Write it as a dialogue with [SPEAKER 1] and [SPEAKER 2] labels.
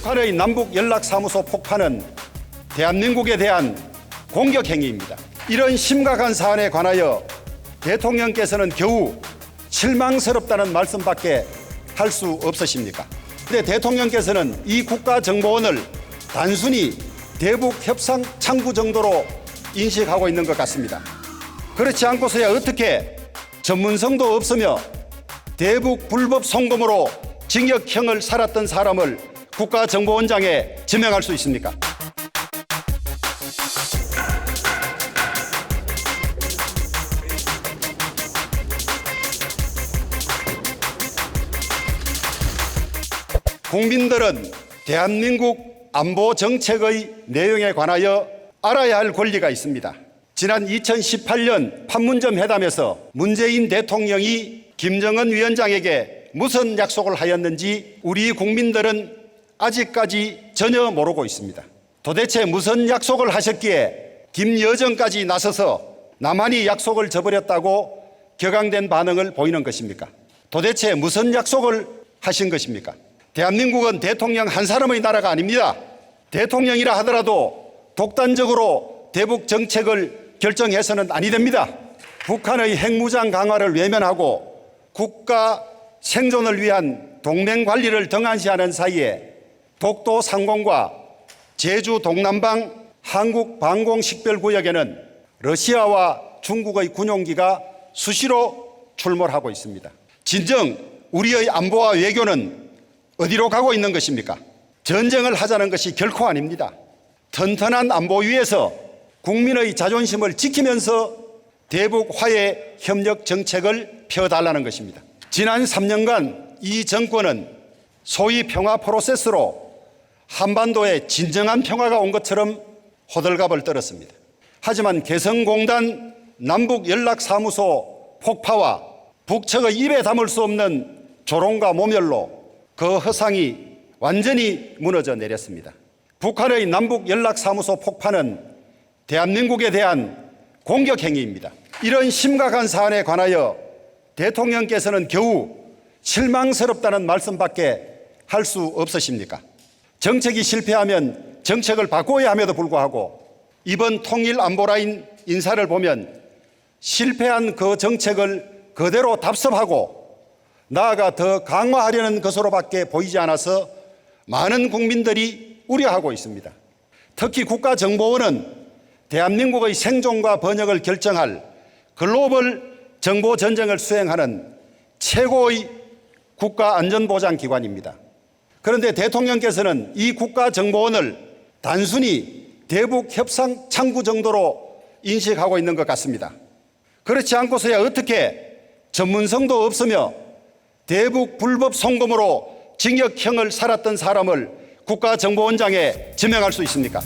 [SPEAKER 1] 북한의 남북 연락사무소 폭파는 대한민국에 대한 공격 행위입니다. 이런 심각한 사안에 관하여 대통령께서는 겨우 실망스럽다는 말씀밖에 할 수 없으십니까? 근데 대통령께서는 이 국가정보원을 단순히 대북 협상 창구 정도로 인식하고 있는 것 같습니다. 그렇지 않고서야 어떻게 전문성도 없으며 대북 불법 송금으로 징역형을 살았던 사람을 국가정보원장에 지명할 수 있습니까? 국민들은 대한민국 안보 정책의 내용에 관하여 알아야 할 권리가 있습니다. 지난 2018년 판문점 회담에서 문재인 대통령이 김정은 위원장에게 무슨 약속을 하였는지 우리 국민들은 아직까지 전혀 모르고 있습니다. 도대체 무슨 약속을 하셨기에 김여정까지 나서서 나만이 약속을 저버렸다고 격앙된 반응을 보이는 것입니까? 도대체 무슨 약속을 하신 것입니까? 대한민국은 대통령 한 사람의 나라가 아닙니다. 대통령이라 하더라도 독단적으로 대북 정책을 결정해서는 아니 됩니다. 북한의 핵무장 강화를 외면하고 국가 생존을 위한 동맹 관리를 등한시하는 사이에 독도 상공과 제주 동남방 한국 방공 식별구역에는 러시아와 중국의 군용기가 수시로 출몰하고 있습니다. 진정 우리의 안보와 외교는 어디로 가고 있는 것입니까? 전쟁을 하자는 것이 결코 아닙니다. 튼튼한 안보 위에서 국민의 자존심을 지키면서 대북 화해 협력 정책을 펴달라는 것입니다. 지난 3년간 이 정권은 소위 평화 프로세스로 한반도에 진정한 평화가 온 것처럼 호들갑을 떨었습니다. 하지만 개성공단 남북연락사무소 폭파와 북측의 입에 담을 수 없는 조롱과 모멸로 그 허상이 완전히 무너져 내렸습니다. 북한의 남북연락사무소 폭파는 대한민국에 대한 공격 행위입니다. 이런 심각한 사안에 관하여 대통령께서는 겨우 실망스럽다는 말씀밖에 할 수 없으십니까? 정책이 실패하면 정책을 바꿔야 함에도 불구하고 이번 통일 안보라인 인사를 보면 실패한 그 정책을 그대로 답습하고 나아가 더 강화하려는 것으로밖에 보이지 않아서 많은 국민들이 우려하고 있습니다. 특히 국가정보원은 대한민국의 생존과 번역을 결정할 글로벌 정보 전쟁을 수행하는 최고의 국가 안전보장 기관입니다. 그런데 대통령께서는 이 국가정보원을 단순히 대북 협상 창구 정도로 인식하고 있는 것 같습니다. 그렇지 않고서야 어떻게 전문성도 없으며 대북 불법 송금으로 징역형을 살았던 사람을 국가정보원장에 지명할 수 있습니까?